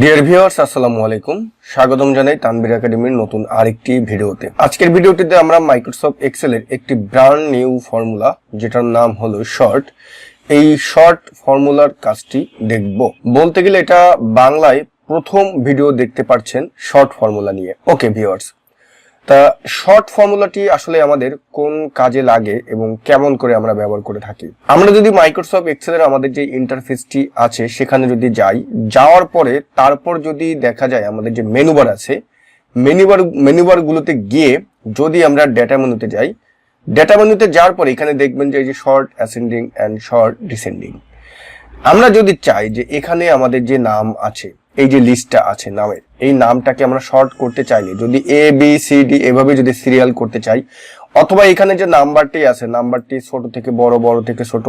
Dear viewers আসসালামু আলাইকুম। স্বাগতম জানাই তানবির একাডেমির নতুন আরেকটি ভিডিওতে। আজকের ভিডিওটিতে আমরা মাইক্রোসফট এক্সেলের একটি ব্র্যান্ড নিউ ফর্মুলা যেটার নাম হলো শর্ট এই শর্ট ফর্মুলার কাজটি দেখব। বলতে গেলে এটা বাংলায় প্রথম ভিডিও দেখতে পাচ্ছেন শর্ট ফর্মুলা নিয়ে। ওকে ভিউয়ার্স তা শর্ট ফর্মুলাটি আসলে আমাদের কোন কাজে লাগে এবং কেমন করে আমরা ব্যবহার করে থাকি? আমরা যদি মাইক্রোসফট এক্সেলের আমাদের যে ইন্টারফেসটি আছে, সেখানে যদি যাই, যাওয়ার পরে তারপর যদি দেখা যায় আমাদের যে মেনুবার আছে, মেনুবার মেনুবার গুলোতে গিয়ে যদি আমরা ডেটা মেনুতে যাই ডেটা মেনুতে যাওয়ার পরে এখানে দেখবেন যে এই যে sort ascending and sort descending আমরা যদি চাই যে এখানে আমাদের যে নাম আছে এই যে লিস্টটা আছে নামের, এই নামটাকে আমরা শর্ট করতে চাইলে যদি এ বি সি ডি এভাবে যদি সিরিয়াল করতে চাই অথবা এখানে যে নাম্বারটি আছে, নাম্বারটি ছোট থেকে বড় বড় থেকে ছোট,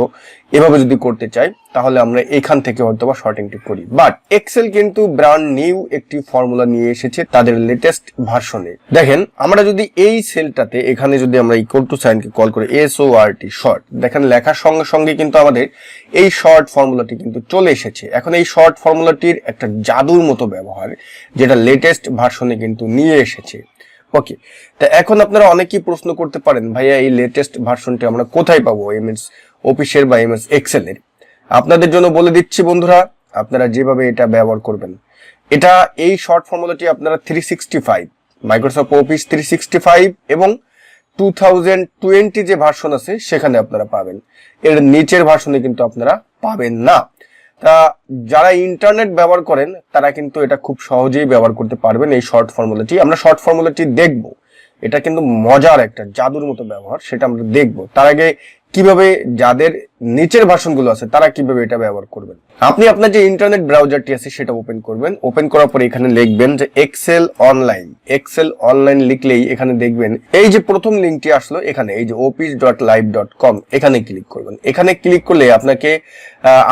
এভাবে যদি করতে চাই, তাহলে আমরা এখান থেকে হয়তো বা শর্টিংটি করি। বাট এক্সেল কিন্তু ব্র্যান্ড নিউ একটি ফর্মুলা নিয়ে এসেছে তাদের লেটেস্ট ভার্সনে। দেখেন, আমরা যদি এই সেলটাতে এখানে যদি আমরা ইকুয়াল টু সাইনকে কল করি S O R T sort দেখেন লেখার সঙ্গে সঙ্গে কিন্তু আমাদের এই শর্ট ফর্মুলাটি কিন্তু চলে এসেছে। এখন এই শর্ট ফর্মুলাটির একটা জাদুর মতো ব্যবহার, যেটা লেটেস্ট ভার্সনে কিন্তু নিয়ে এসেছে। ওকে তা এখন আপনারা অনেকেই প্রশ্ন করতে পারেন, ভাইয়া, এই লেটেস্ট ভার্সনটি আমরা কোথায় পাবো? এমএস অফিসের বা এমএস এক্সেলের আপনাদের জন্য বলে দিচ্ছি বন্ধুরা, আপনারা যেভাবে এটা ব্যবহার করবেন। এটা এই শর্ট ফর্মুলাটি আপনারা three sixty five Microsoft office three sixty five এবং টু থাউজেন্ড টোয়েন্টি যে ভার্সন আছে, সেখানে আপনারা পাবেন। এর নিচের ভার্সনে কিন্তু আপনারা পাবেন না। তা যারা ইন্টারনেট ব্যবহার করেন, তারা কিন্তু এটা খুব সহজেই ব্যবহার করতে পারবেন এই শর্ট ফর্মুলাটি আমরা শর্ট ফর্মুলাটি দেখব। এটা কিন্তু মজার একটা জাদুর মতো ব্যবহার, সেটা আমরা দেখব। তার আগে কীভাবে যাদের নিচের ভাষণগুলো আছে, তারা কীভাবে এটা ব্যবহার করবেন? আপনি আপনার যে ইন্টারনেট ব্রাউজারটি আছে, সেটা ওপেন করবেন। ওপেন করার পরে এখানে লিখবেন যে এক্সেল অনলাইন এক্সেল অনলাইন লিখলেই এখানে দেখবেন, এই যে প্রথম লিঙ্কটি আসলো এখানে, এই যে office dot live dot com এখানে ক্লিক করবেন। এখানে ক্লিক করলে আপনাকে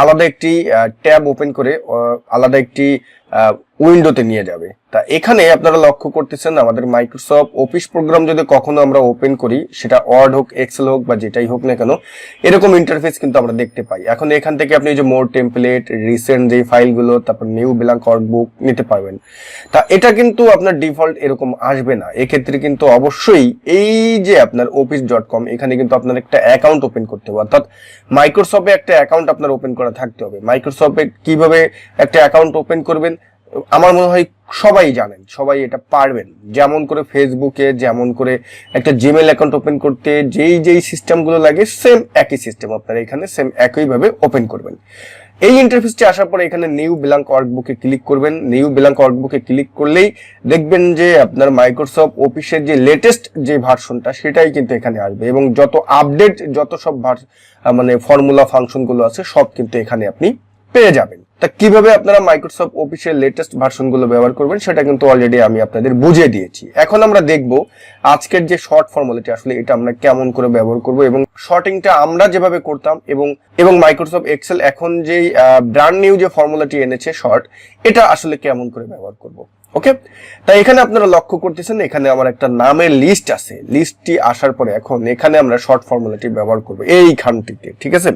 আলাদা একটি ট্যাব ওপেন করে আলাদা একটি উইন্ডোতে নিয়ে যাবে। তা এখানে আপনারা লক্ষ্য করতেছেন আমাদের মাইক্রোসফট অফিস প্রোগ্রাম যদি কখনো আমরা ওপেন করি, সেটা ওয়ার্ড হোক, এক্সেল হোক বা যেটাই হোক না কেন, এরকম ইন্টারফেস কিন্তু আমরা দেখতে পাই। এখন এখান থেকে আপনি যে মোর টেমপ্লেট রিসেন্ট যে ফাইলগুলো, তারপর নিউ ব্ল্যাঙ্ক বুক নিতে পারবেন। তা এটা কিন্তু আপনার ডিফল্ট এরকম আসবে না। এক্ষেত্রে কিন্তু অবশ্যই এই যে আপনার অফিস ডট কম এখানে কিন্তু আপনার একটা অ্যাকাউন্ট ওপেন করতে হবে। অর্থাৎ মাইক্রোসফটে একটা অ্যাকাউন্ট আপনার ওপেন করা থাকতে হবে। মাইক্রোসফটে কীভাবে একটা অ্যাকাউন্ট ওপেন করবেন? আমার মনে হয় সবাই জানেন, সবাই এটা পারবেন। যেমন করে ফেসবুকে, যেমন করে একটা জিমেল অ্যাকাউন্ট ওপেন করতে যেই যেই সিস্টেমগুলো লাগে সেম একই সিস্টেম আপনারা এখানে সেম একইভাবে ওপেন করবেন। এই ইন্টারফেসটি আসার পরে এখানে নিউ ব্ল্যাঙ্ক ওয়ার্কবুকে ক্লিক করবেন। নিউ ব্ল্যাঙ্ক ওয়ার্কবুকে ক্লিক করলেই দেখবেন যে আপনার মাইক্রোসফট অফিসের যে লেটেস্ট যে ভার্সনটা সেটাই কিন্তু এখানে আসবে এবং যত আপডেট যত সব মানে ফর্মুলা ফাংশনগুলো আছে, সব কিন্তু এখানে আপনি পেয়ে যাবেন। তা কীভাবে আপনারা মাইক্রোসফট অফিসের লেটেস্ট ভার্সনগুলো ব্যবহার করবেন সেটা কিন্তু অলরেডি আমি আপনাদের বুঝিয়ে দিয়েছি। এখন আমরা দেখব আজকের যে শর্ট ফর্মুলাটি আসলে এটা আমরা কেমন করে ব্যবহার করব এবং শর্টিংটা আমরা যেভাবে করতাম এবং এবং মাইক্রোসফট এক্সেল এখন যে ব্র্যান্ড নিউ যে ফর্মুলাটি এনেছে শর্ট এটা আসলে কেমন করে ব্যবহার করব। ওকে তাই এখানে আপনারা লক্ষ্য করতেছেন, এখানে আমার একটা নামের লিস্ট আছে। লিস্টটি আসার পরে এখন এখানে আমরা শর্ট ফর্মুলাটি ব্যবহার করব। এইখানটিতে ঠিক আছে?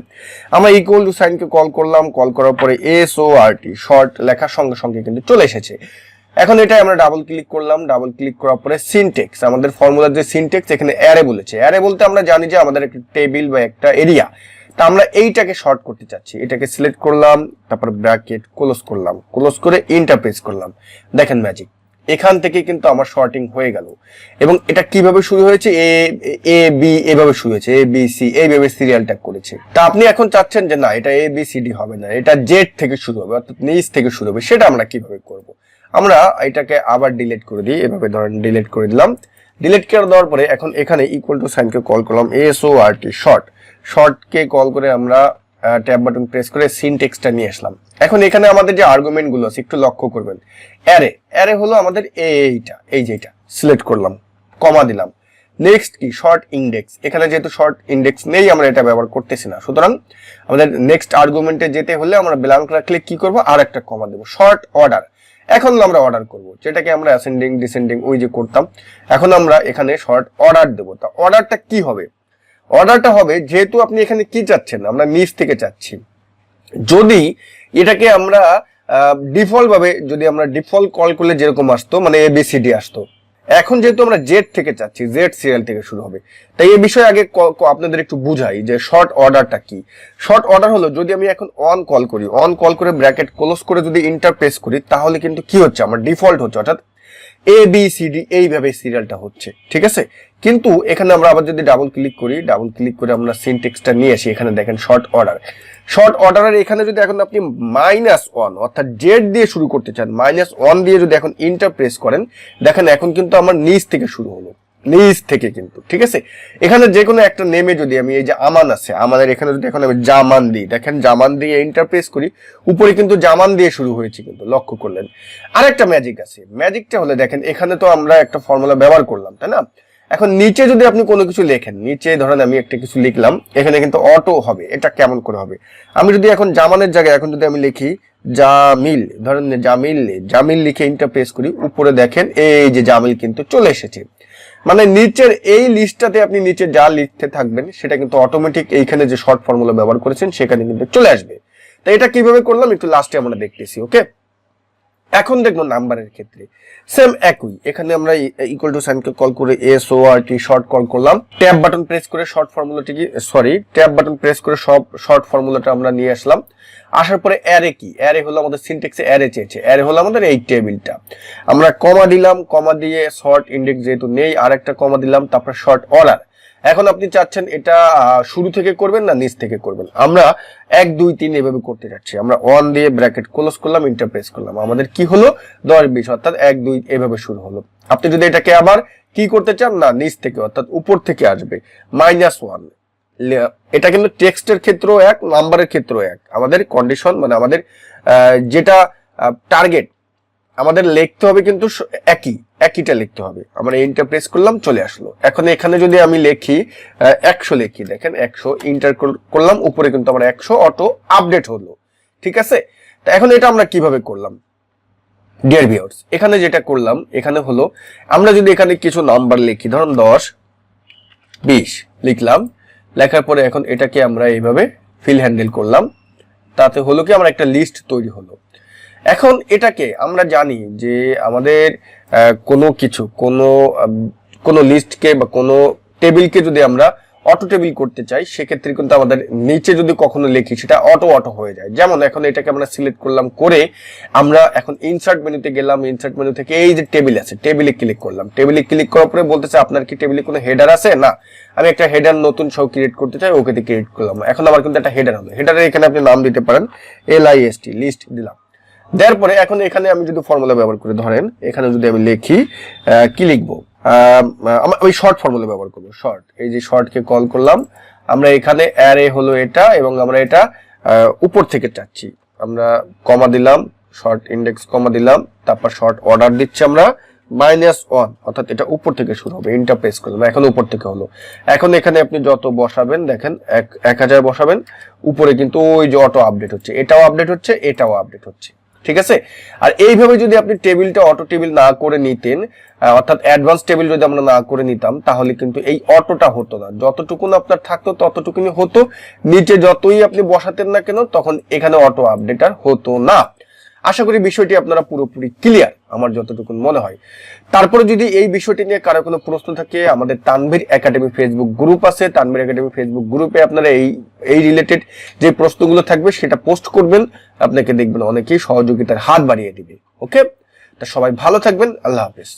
আমরা ইকুয়াল টু সাইনকে কল করলাম কল করার পরে S O R T short লেখার সঙ্গে সঙ্গে কিন্তু চলে এসেছে। এখন এটাই আমরা ডাবল ক্লিক করলাম ডাবল ক্লিক করার পরে সিনটেক্স আমাদের ফর্মুলার যে সিনটেক্স এখানে অ্যারে বলেছে। অ্যারে বলতে আমরা জানি যে আমাদের একটা টেবিল বা একটা এরিয়া তা আমরা এইটাকে শর্ট করতে চাচ্ছি। এটাকে সিলেক্ট করলাম, তারপর ব্র্যাকেট ক্লোজ করলাম। ক্লোজ করে ইন্টারপ্রেস করলাম। দেখেন ম্যাজিক এখান থেকে কিন্তু আমার শর্টিং হয়ে গেল। এবং এটা কীভাবে শুরু হয়েছে? এ এ বি এভাবে শুরু হয়েছে। এ বি সি এইভাবে সিরিয়াল ট্যাগ করেছে। তা আপনি এখন চাচ্ছেন যে না, এটা এ বি সি ডি হবে না। এটা জেড থেকে শুরু হবে, অর্থাৎ নিচ থেকে শুরু হবে। সেটা আমরা কীভাবে করব? আমরা এটাকে আবার ডিলিট করে দিই। এভাবে ধরেন ডিলিট করে দিলাম। ডিলিট করে দেওয়ার পরে এখন এখানে ইকুয়াল টু সাইনকে কল করলাম। S O R T sort শর্টকে call করে আমরা ট্যাব বাটন প্রেস করে সিনটেক্সটা নিয়ে আসলাম। এখন এখানে আমাদের যে আর্গুমেন্টগুলো আছে, একটু লক্ষ্য করবেন। অ্যারে অ্যারে হলো আমাদের এইটা, এই যেটা সিলেক্ট করলাম কমা দিলাম। নেক্সট কি? শর্ট ইন্ডেক্স এখানে যেহেতু শর্ট ইন্ডেক্স নেই, আমরা এটা ব্যবহার করতেছি না। সুতরাং আমাদের নেক্সট আর্গুমেন্টে যেতে হলে আমরা ব্ল্যাঙ্ক রাখলে কি করব? আর একটা কমা দেবো। শর্ট অর্ডার এখন আমরা অর্ডার করব। যেটাকে আমরা অ্যাসেন্ডিং ডিসেন্ডিং ওই যে করতাম। এখন আমরা এখানে শর্ট অর্ডার দেবো। তা অর্ডারটা কি হবে? অর্ডারটা হবে, যেহেতু আপনি এখানে কি চাচ্ছেন? আমরা নিচ থেকে চাচ্ছি। যদি এটাকে আমরা ডিফল্ট ভাবে যদি আমরা ডিফল্ট কল করলে যেরকম আসতো মানে এবিসিডি আসতো। এখন যেহেতু আমরা জেড থেকে চাচ্ছি জেড সিরিয়াল থেকে শুরু হবে। তাই এই বিষয়ে আগে আপনাদের একটু বুঝাই যে শর্ট অর্ডারটা কি। শর্ট অর্ডার হলো, যদি আমি এখন অন কল করি অন কল করে ব্র্যাকেট ক্লোজ করে যদি ইন্টারপ্রেস করি, তাহলে কিন্তু কি হচ্ছে? আমার ডিফল্ট হচ্ছে, অর্থাৎ এ বি সি এইভাবে সিরিয়ালটা হচ্ছে, ঠিক আছে? কিন্তু এখানে আমরা আবার যদি ডাবল ক্লিক করি ডাবল ক্লিক করে আমরা সিনটেক্সটা নিয়ে আসি, এখানে দেখেন শর্ট অর্ডার শর্ট অর্ডারের এখানে যদি এখন আপনি মাইনাস ওয়ান অর্থাৎ জেড দিয়ে শুরু করতে চান মাইনাস ওয়ান দিয়ে যদি এখন ইন্টার প্রেস করেন, দেখেন এখন কিন্তু আমার নিচ থেকে শুরু হলো। নিচ থেকে কিন্তু, ঠিক আছে? এখানে যে কোনো একটা নেমে যদি আমি এই যে আমান আছে, আমাদের এখানে যদি এখন আমি জামান দিই, দেখেন জামান দিয়ে ইন্টারপ্রেস করি, উপরে কিন্তু জামান দিয়ে শুরু হয়েছে কিন্তু, লক্ষ্য করলেন। আরেকটা ম্যাজিক আছে। ম্যাজিকটা হলে, দেখেন, এখানে তো আমরা একটা ফর্মুলা ব্যবহার করলাম, তাই না? এখন নিচে যদি আপনি কোনো কিছু লেখেন, নিচে ধরেন আমি একটা কিছু লিখলাম, এখানে কিন্তু অটো হবে, এটা কেমন করে হবে? আমি যদি এখন জামানের জায়গায় এখন যদি আমি লিখি, জামিল, ধরেন জামিল জামিল লিখে ইন্টারপ্রেস করি, উপরে দেখেন এই যে জামিল কিন্তু চলে এসেছে। মানে নিচের এই লিস্টটাতে আপনি নিচে যা লিখতে থাকবেন, সেটা কিন্তু অটোমেটিক এইখানে যে শর্ট ফর্মুলা ব্যবহার করেছেন, সেখানে কিন্তু চলে আসবে। তো এটা কীভাবে করলাম? একটু লাস্টে আমরা দেখতেছি ওকে এখন দেখব নাম্বারের ক্ষেত্রে। সেম একই। এখানে আমরা ইকুয়াল টু সাইনকে কল করে S O R T sort call করলাম। ট্যাব বাটন প্রেস করে শর্ট ফর্মুলাটি কি সরি ট্যাব বাটন প্রেস করে সব শর্ট ফর্মুলাটা আমরা নিয়ে আসলাম। আসার পরে অ্যারে কি? অ্যারে হলো আমাদের সিনটেক্সে অ্যারে চেয়েছে। অ্যারে হলো আমাদের এই টেবিলটা আমরা কমা দিলাম কমা দিয়ে শর্ট ইন্ডেক্স যেহেতু নেই, আরেকটা কমা দিলাম, তারপর শর্ট অর্ডার এখন আপনি চাচ্ছেন এটা শুরু থেকে করবেন না নিচ থেকে করবেন? আমরা এক, দুই, তিন এভাবে করতে যাচ্ছি। আমরা ওয়ান দিয়ে ব্র্যাকেট ক্লোজ করলাম, ইন্টারপ্রেস করলাম। আমাদের কি হলো? দশ, বিশ, অর্থাৎ এক, দুই এভাবে শুরু হলো। আপনি যদি এটাকে আবার কি করতে চান? না, নিচ থেকে, অর্থাৎ উপর থেকে আসবে। Minus one. এটা কিন্তু টেক্সটের ক্ষেত্রেও এক, নাম্বারের ক্ষেত্রেও এক। আমাদের কন্ডিশন মানে আমাদের যেটা টার্গেট আমাদের লিখতে হবে কিন্তু একই, একইটা লিখতে হবে। আমরা ইন্টারপ্রেস করলাম, চলে আসলো। এখন এখানে যদি আমি লিখি একশো লিখি, দেখেন একশো ইন্টার করলাম, উপরে কিন্তু আমার একশো অটো আপডেট হলো। ঠিক আছে? তা এখন এটা আমরা কীভাবে করলাম? ডিয়ার ভিউয়ার্স এখানে যেটা করলাম, এখানে হলো, আমরা যদি এখানে কিছু নাম্বার লিখি, ধরুন দশ, বিশ লিখলাম, লেখার পরে এখন এটাকে আমরা এইভাবে ফিল হ্যান্ডেল করলাম। তাতে হলো কি, আমার একটা লিস্ট তৈরি হলো। এখন এটাকে আমরা জানি যে আমাদের কোনো কিছু, কোনো কোনো লিস্টকে বা কোনো টেবিলকে যদি আমরা অটো টেবিল করতে চাই, সেক্ষেত্রে কিন্তু আমাদের নিচে যদি কখনো লিখি, সেটা অটো অটো হয়ে যায়। যেমন এখন এটাকে আমরা সিলেক্ট করলাম করে আমরা এখন ইনসার্ট মেনুতে গেলাম ইনসার্ট মেনু থেকে এই যে টেবিল আছে টেবিলে ক্লিক করলাম। টেবিলে ক্লিক করার পরে বলতেছে, আপনার কি টেবিলে কোনো হেডার আছে? না, আমি একটা হেডার নতুন সব ক্রিয়েট করতে চাই, ওকে ক্রিয়েট করলাম। এখন আমার কিন্তু একটা হেডার হবে। হেডারে এখানে আপনি নাম দিতে পারেন L I S T list দিলাম। দেওয়ার পরে এখন এখানে আমি যদি ফর্মুলা ব্যবহার করে ধরেন, এখানে যদি আমি লিখি কি লিখব? আমি- শর্ট ফর্মুলা ব্যবহার করব শর্ট এই যে শর্টকে কল করলাম, আমরা এখানে অ্যারে হলো এটা এবং আমরা এটা উপর থেকে চাচ্ছি। আমরা কমা দিলাম শর্ট ইন্ডেক্স কমা দিলাম, তারপর শর্ট অর্ডার দিচ্ছি আমরা মাইনাস ওয়ান অর্থাৎ এটা উপর থেকে শুরু হবে ইন্টারপ্রেস করলাম, এখন উপর থেকে হলো। এখন এখানে আপনি যত বসাবেন, দেখেন, এক হাজার বসাবেন, উপরে কিন্তু ওই যে অটো আপডেট হচ্ছে, এটাও আপডেট হচ্ছে, এটাও আপডেট হচ্ছে। ঠিক আছে? আর এইভাবে যদি আপনি টেবিলটা, অটো টেবিল না করে নিতেন অর্থাৎ অ্যাডভান্স টেবিল যদি আমরা না করে নিতাম, তাহলে কিন্তু এই অটোটা হতো না। যতটুকুন আপনার থাকতো ততটুকুনি হতো। নিচে যতই আপনি বসাতেন না কেন, তখন এখানে অটো আপডেট আর হতো না। আশা করি বিষয়টি আপনারা পুরোপুরি ক্লিয়ার আমার যতটুকু মনে হয়। তারপরে যদি এই বিষয়টি নিয়ে কারও কোনো প্রশ্ন থাকে, আমাদের তানভীর একাডেমি ফেসবুক গ্রুপ আছে। তানভীর একাডেমি ফেসবুক গ্রুপে আপনারা এই এই রিলেটেড যে প্রশ্নগুলো থাকবে, সেটা পোস্ট করবেন। আপনাকে দেখবেন অনেকেই সহযোগিতার হাত বাড়িয়ে দিবে। ওকে তা সবাই ভালো থাকবেন। আল্লাহ হাফেজ।